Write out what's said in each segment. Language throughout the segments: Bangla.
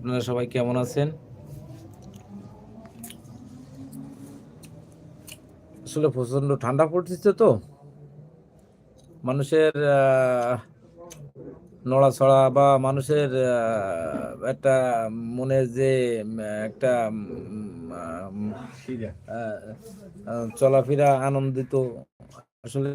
আপনারা সবাই কেমন আছেন? আসলে প্রচণ্ড ঠান্ডা পড়তেছে তো। মানুষের আহ, নড়াচড়া বা মানুষের একটা মনে যে একটা চলাফেরা আনন্দিত আসলে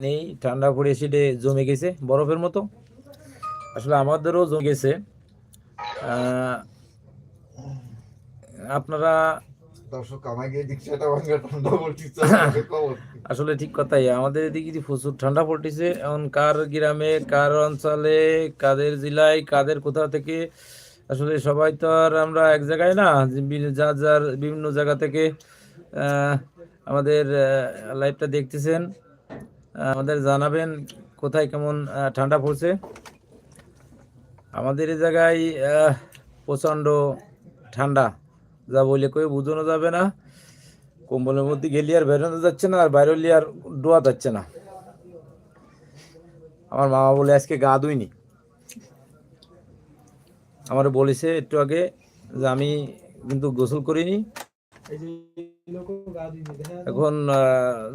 নেই। ঠান্ডা পড়ে সেটে জমে গেছে বরফের মতো। আসলে আমাদেরও জমে গেছে। আপনারা দর্শক আমাকে ভাঙা ঠান্ডা? আসলে ঠিক কথাই আমাদের এদিকে প্রচুর ঠান্ডা পড়তেছে এখন কার গ্রামে কার অঞ্চলে কাদের জেলায় কাদের কোথা থেকে আসলে সবাই তো আর আমরা এক জায়গায় না যে যার বিভিন্ন জায়গা থেকে আমাদের লাইভটা দেখতেছেন আমাদের জানাবেন কোথায় কেমন ঠান্ডা পড়ছে আমাদের এই জায়গায় প্রচণ্ড ঠান্ডা। যা বলে কই বোঝানো যাবে না। কম্বলের মধ্যে গেলে আর বেরোনো যাচ্ছে না, আর বাইরে আর ডোয়া যাচ্ছে না। আমার মামা বলে, আজকে গা ধুইনি। আমার বলেছে একটু আগে যে, আমি কিন্তু গোসল করিনি। এখন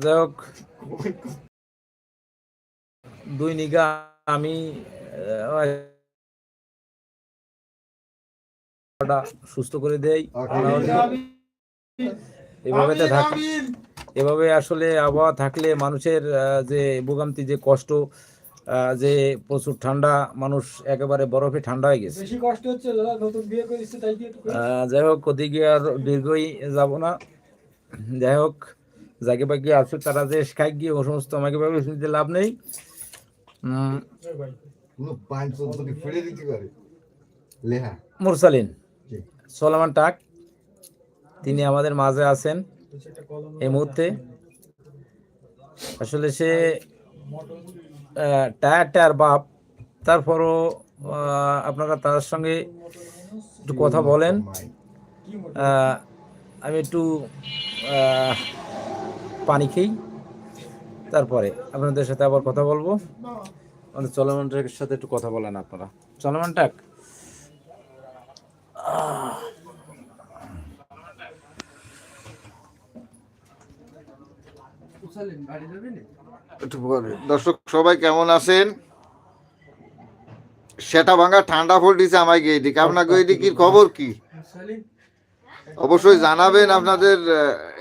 যাই হোক। দুই নিগা আমি সুস্থ করে হলে এভাবে এভাবে আসলে আবহাওয়া থাকলে মানুষের যে ভোগান্তি যে কষ্ট যে প্রচুর ঠান্ডা মানুষ একেবারে বরফে ঠান্ডা হয়ে গেছে। বেশি কষ্ট হচ্ছে দাদা নতুন বিয়ে করেছে তাই কি একটু করি? আহ, যাই হোক ওদিকে আর দীর্ঘই যাব না। যাই হোক যাকে বাকি আছে তারা যে খাই গিয়ে ও সমস্ত আমাকে ভাবে শুনতে লাভ নেই। মুরসালিন। সোলামান টাক, তিনি আমাদের মাঝে আছেন এই মুহূর্তে। আসলে সে টায়ার টায়ার বাপ, তারপরও আপনারা তার সঙ্গে একটু কথা বলেন। আমি একটু পানি খেই, তারপরে আপনাদের সাথে আবার কথা বলব। আমাদের চলমান ট্রাকের সাথে একটু কথা বলেন আপনারা। চলমান ট্রাক? একটু পরে। দর্শক, সবাই কেমন আছেন? সেটা ভাঙা ঠান্ডা পড়তেছে আমাকে এদিকে আপনাকে এদিকে খবর কি? অবশ্যই জানাবেন আপনাদের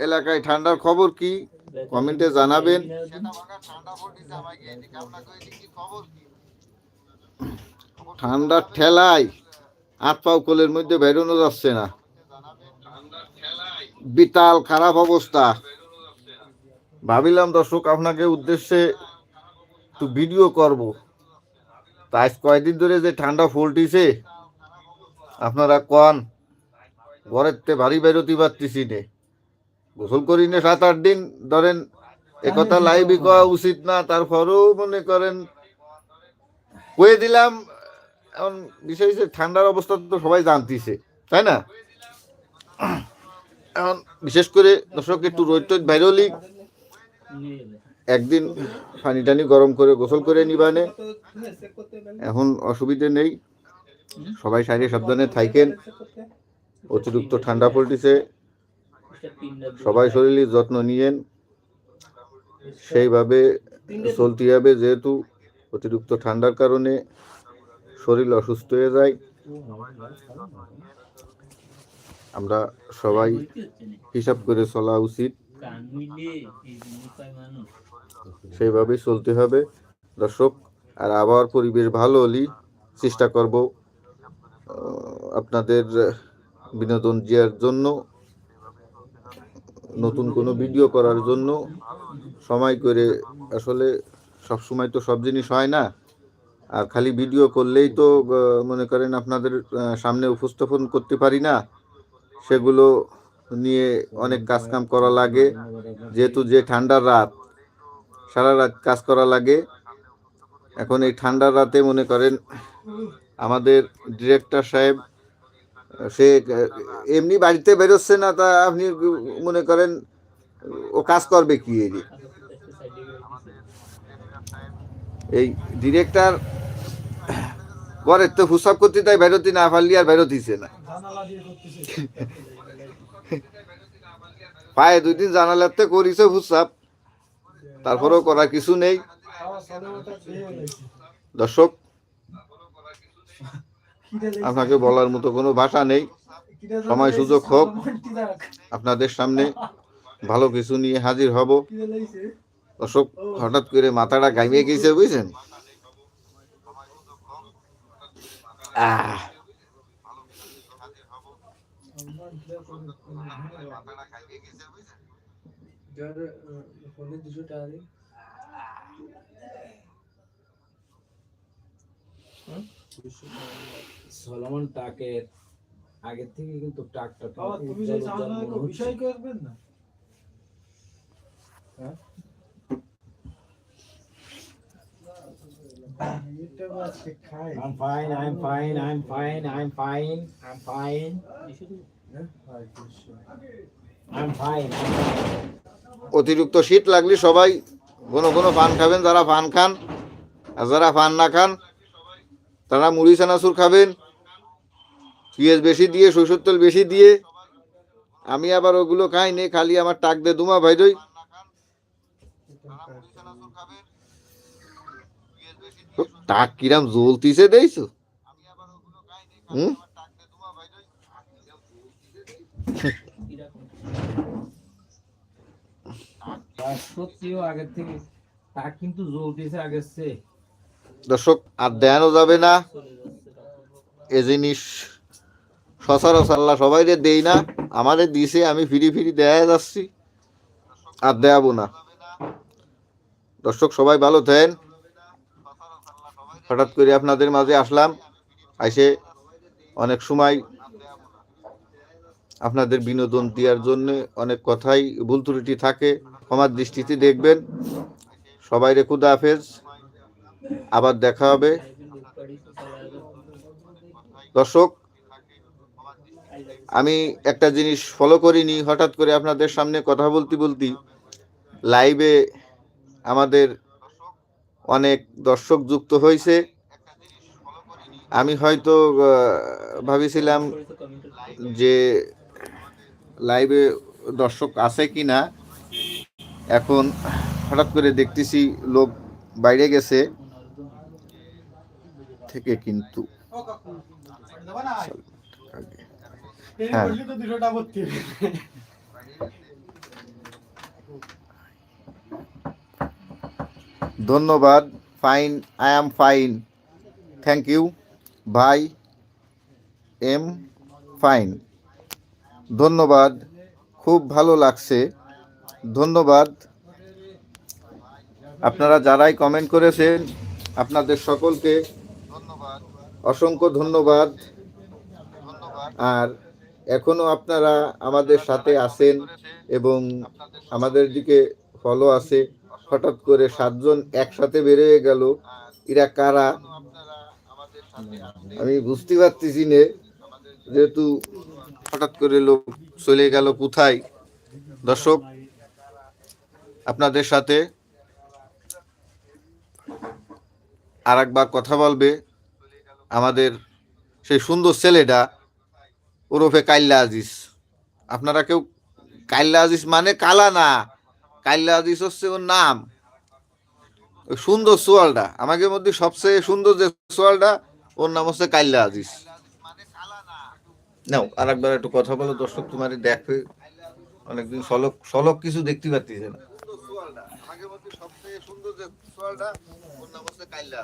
এলাকায় ঠান্ডার খবর কি? কমেন্টে জানাবেন। ঠান্ডার ঠেলায় হাত পাও কোলের মধ্যে বেরোনো যাচ্ছে না। বিতাল খারাপ অবস্থা। ভাবিলাম দর্শক আপনাকে উদ্দেশ্যে একটু ভিডিও করব। তা আজ কয়দিন ধরে যে ঠান্ডা ফুলটিছে আপনারা কন? ঘরের তে ভারী বেরোতে পারতেছি নে। গোসল করি না সাত আট দিন ধরেন একথা লাইভই করা উচিত না তারপরেও মনে করেন কয়ে দিলাম এখন বিষয় হচ্ছে ঠান্ডার অবস্থা তো সবাই জানতিছে, তাই না? এখন বিশেষ করে দর্শক, একটু রোদ টোদ বাইরলি একদিন পানি টানি গরম করে গোসল করে নিবানে এখন অসুবিধে নেই। সবাই সাইডে সাবধানে থাকেন। অতিরিক্ত ঠান্ডা পড়তেছে। সবাই শরীরের যত্ন নিয়েন। সেইভাবে চলতে হবে যেহেতু অতিরিক্ত ঠান্ডার কারণে। শরীর অসুস্থ হয়ে যায়। আমরা সবাই হিসাব করে চলা উচিত। সেইভাবে চলতে হবে। দর্শক, আর আবহাওয়ার পরিবেশ ভালো হলেই চেষ্টা করব আপনাদের বিনোদন দেওয়ার জন্য, নতুন কোনো ভিডিও করার জন্য। সময় করে আসলে সব সময় তো সব জিনিস হয় না। আর খালি ভিডিও করলেই তো মনে করেন আপনাদের সামনে উপস্থাপন করতে পারি না, সেগুলো নিয়ে অনেক কাজ কাম করা লাগে। যেহেতু যে ঠান্ডার রাত, সারা রাত কাজ করা লাগে। এখন এই ঠান্ডার রাতে মনে করেন আমাদের ডিরেক্টর সাহেব, সে এমনি বাড়িতে বেরোচ্ছে না, তা আপনি মনে করেন ও কাজ করবে কি এই এই ডিরেক্টর ঘরের তো হুসাব করতে তাই বেরোতে না পারলি আর বেরোতিছে না। পায়ে দুই দিন জানালাতে করিছে হুসাব তারপরেও করার কিছু নেই। দর্শক, আপনাকে বলার মতো কোনো ভাষা নেই। সময় সুযোগ হোক। আপনাদের সামনে ভালো কিছু নিয়ে হাজির হব। দর্শক হঠাৎ করে মাথাটা গাইমে গেছে বুঝছেন? দিই। সলমন টাকের আগের থেকে কিন্তু টাকটা তুমি বিষয় করবেন না? হ্যাঁ? এটা বা আজকে খাই। I'm fine, I'm fine, I'm fine, I'm fine, I'm fine, দুশো। I'm fine. অতিরিক্ত শীত লাগলে সবাই কোনো কোনো পান খাবেন যারা পান খান আর যারা পান না খান তারা মুড়ি চানাচুর খাবেন পেঁয়াজ বেশি দিয়ে সরষের তেল বেশি দিয়ে আমি আবার ওগুলো খাই নে খালি আমার টাক দে দুমা ভাই টাক কিরাম জ্বলতিছে দেইছো হুম? সত্যিও আগের থেকে টাক কিন্তু জ্বলতেছে আগের চেয়ে। দর্শক আর দেয়ানো যাবে না। এ জিনিস সচরাচর আল্লাহ সবাইরে দেই না। আমাদের দিছে আমি ফিরি ফিরি দেয়া যাচ্ছি। আর দেয়াবো না। দর্শক সবাই ভালো থাকেন হঠাৎ করে আপনাদের মাঝে আসলাম, আইসে অনেক সময় আপনাদের বিনোদন দেওয়ার জন্য অনেক কথাই ভুল ত্রুটি থাকে, ক্ষমার দৃষ্টিতে দেখবেন। সবাই রে খুদা হাফেজ, আবার দেখা হবে। দর্শক, আমি একটা জিনিস ফলো করিনি, হঠাৎ করে আপনাদের সামনে কথা বলতে বলতে লাইভে আমাদের অনেক দর্শক যুক্ত হয়েছে। আমি হয়তো ভাবিছিলাম যে লাইভে দর্শক আছে কি না এখন হঠাৎ করে দেখতেছি লোক বাইরে গেছে থেকে কিন্তু। হ্যাঁ। বললি তো দুশো টাকা ভর্তি হবে। ধন্যবাদ, fine I am fine thank you ভাই এম ফাইন ধন্যবাদ, খুব ভালো লাগছে, ধন্যবাদ। আপনারা যারাই কমেন্ট করেছেন, আপনাদের সকলকে ধন্যবাদ অসংখ্য ধন্যবাদ। আর এখনও আপনারা আমাদের সাথে আছেন এবং আমাদের দিকে ফলো আছে। হঠাৎ করে সাতজন একসাথে বেরিয়ে গেল। এরা কারা? আমি বুঝতে পারতেছি নে, যেহেতু হঠাৎ করে লোক চলে গেল কোথায়? দর্শক, আপনাদের সাথে আর একবার কথা বলবে আমাদের সেই সুন্দর ছেলেটা ওরফে কাইল্লা আজিজ। আপনারা কেউ কাইল্লা আজিজ মানে কালা না? কাইল্লা আজিজ হচ্ছে ওর নাম। সুন্দর সোয়ালটা। আমাদের মধ্যে সবচেয়ে সুন্দর যে সোয়ালটা ওর নাম হচ্ছে কাইল্লা আজিজ নাও আর একবার একটু কথা বলো দর্শক তোমার দেখবে অনেকদিন সলক সলক কিছু দেখতে পাচ্ছি না। সবচেয়ে সুন্দর যে সোয়ালটা ওর নাম হচ্ছে কাইল্লা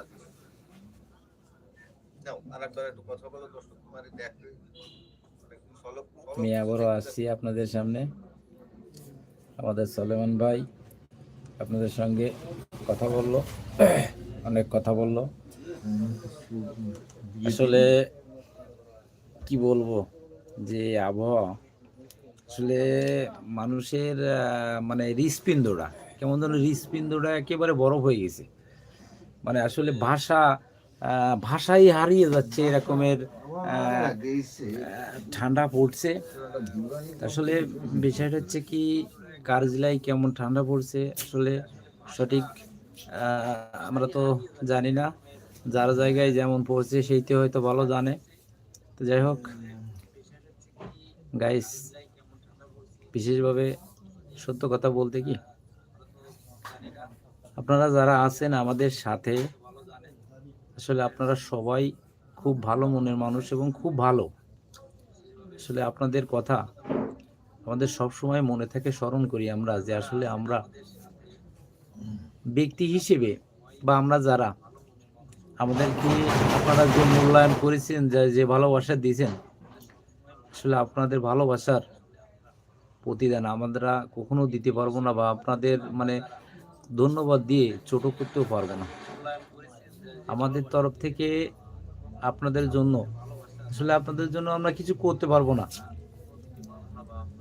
আমি আবারও আসছি আপনাদের সামনে। আমাদের সলেমান ভাই আপনাদের সঙ্গে কথা বলল, অনেক কথা বলল। আসলে কি বলব যে আবহাওয়া, আসলে মানুষের মানে হৃৎপিণ্ডটা কেমন যেন হৃৎপিণ্ডটা একেবারে বরফ হয়ে গেছে। মানে আসলে ভাষা ভাষাই হারিয়ে যাচ্ছে এরকমের ঠান্ডা পড়ছে। আসলে বিষয়টা হচ্ছে কি কার জেলায় কেমন ঠান্ডা পড়ছে? আসলে সঠিক আমরা তো জানি না। যার জায়গায় যেমন পড়ছে, সেইটি হয়তো ভালো জানে। তো যাই হোক গাইস বিশেষভাবে সত্য কথা বলতে কি? আপনারা যারা আছেন আমাদের সাথে, আসলে আপনারা সবাই খুব ভালো মনের মানুষ এবং খুব ভালো। আসলে আপনাদের কথা আমাদের সব সময় মনে থেকে, স্মরণ করি আমরা যে আসলে আমরা ব্যক্তি হিসেবে বা আমরা যারা আমাদেরকে আপনারা যে মূল্যায়ন করেছেন, যে ভালোবাসা দিয়েছেন, আসলে আপনাদের ভালোবাসার প্রতিদান আমরা কখনো দিতে পারব না বা আপনাদের মানে ধন্যবাদ দিয়ে ছোট করতেও পারব না। আমাদের তরফ থেকে আপনাদের জন্য, আসলে আপনাদের জন্য আমরা কিছু করতে পারব না।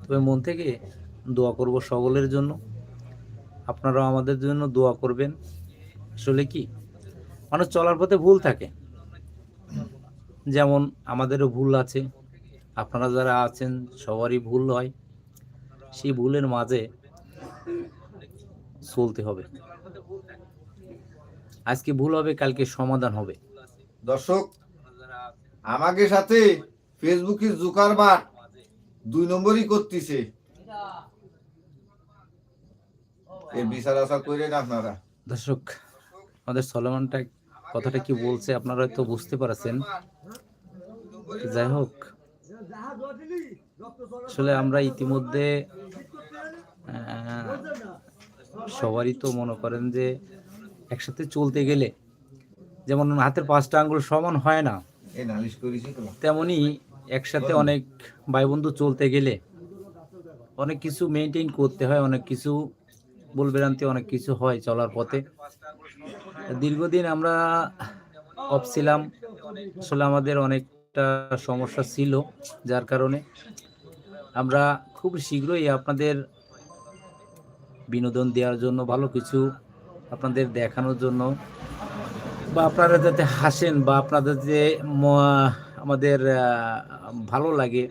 তবে মন থেকে দোয়া করব সকলের জন্য। আপনারাও আমাদের জন্য দোয়া করবেন। আসলে কি? মানুষ চলার পথে ভুল থাকে। যেমন আমাদেরও ভুল আছে। আপনারা যারা আছেন, সবারই ভুল হয়। সেই ভুলের মাঝে চলতে হবে। আজকে ভুল হবে, কালকে সমাধান হবে। দর্শক, আমাকে সাথে ফেসবুকে জুকারবার দুই নম্বরই করতেছে। এর বিচার আশা করেন আপনারা। দর্শক আমাদের সলমানটা কথাটা কি বলছে আপনারা হয়তো বুঝতে পারছেন। যাই হোক আসলে আমরা ইতিমধ্যে আহ, সবারই তো মনে করেন যে একসাথে চলতে গেলে যেমন হাতের পাঁচটা আঙ্গুল সমান হয় না এই নালিশ করেছি তেমনি একসাথে অনেক ভাই বন্ধু চলতে গেলে অনেক কিছু মেনটেন করতে হয়, অনেক কিছু ভুলভ্রান্তি, অনেক কিছু হয় চলার পথে। দীর্ঘদিন আমরা অফ ছিলাম, আসলে আমাদের অনেকটা সমস্যা ছিল, যার কারণে আমরা খুব শীঘ্রই আপনাদের বিনোদন দেওয়ার জন্য, ভালো কিছু আপনাদের দেখানোর জন্য, বা আপনারা যাতে হাসেন, বা আপনাদের যে আমাদের ভালো লাগে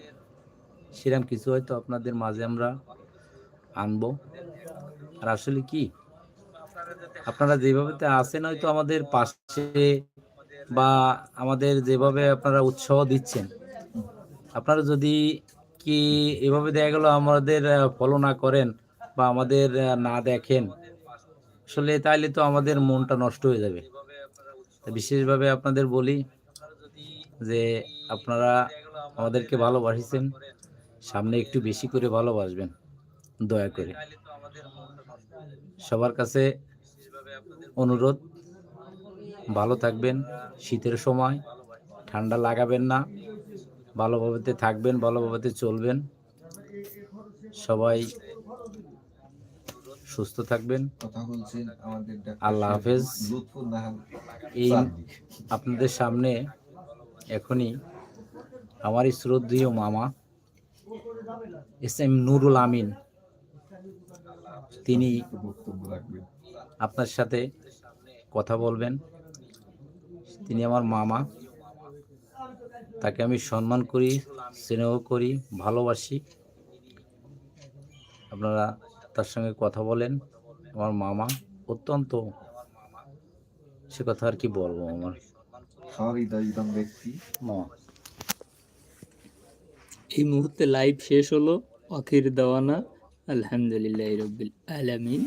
সেরকম কিছু হয়তো আপনাদের মাঝে আমরা আনব। আর আসলে কি, আপনারা যেভাবে আছেন হয়তো আমাদের পাশে বা আমাদের যেভাবে আপনারা উৎসাহ দিচ্ছেন, আপনারা যদি কি এভাবে দেখা গেল আমাদের ফলো না করেন বা আমাদের না দেখেন, আসলে তাইলে তো আমাদের মনটা নষ্ট হয়ে যাবে। বিশেষভাবে আপনাদের বলি যে আপনারা আমাদেরকে ভালোবাসিছেন সামনে একটু বেশি করে ভালোবাসবেন দয়া করে। সবার কাছে অনুরোধ ভালো থাকবেন শীতের সময় ঠান্ডা লাগাবেন না ভালোভাবে থাকবেন ভালোভাবে চলবেন। সবাই সুস্থ থাকবেন। কথা বলছেন আমাদের আল্লাহ হাফেজ। এই আপনাদের সামনে এখনই আমারই শ্রদ্ধেয় মামা, এস এম নুরুল আমিন। তিনি আপনার সাথে কথা বলবেন। তিনি আমার মামা। তাকে আমি সম্মান করি, স্নেহ করি, ভালোবাসি। আপনারা তার সঙ্গে কথা বলেন। আমার মামা অত্যন্ত, সে কথা আর কি বলব আমার। সহৃদয়তম ব্যক্তি। মামা এই মুহূর্তে লাইভ শেষ হলো। অখির দেওয়ানা আলহামদুলিল্লাহ রবিল আলামিন।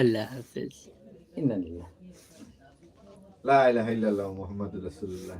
আল্লাহ হাফেজ। ইন্দানিল্লাহ লা ইলাহা ইল্লাল্লাহ মুহাম্মাদুর রাসূলুল্লাহ।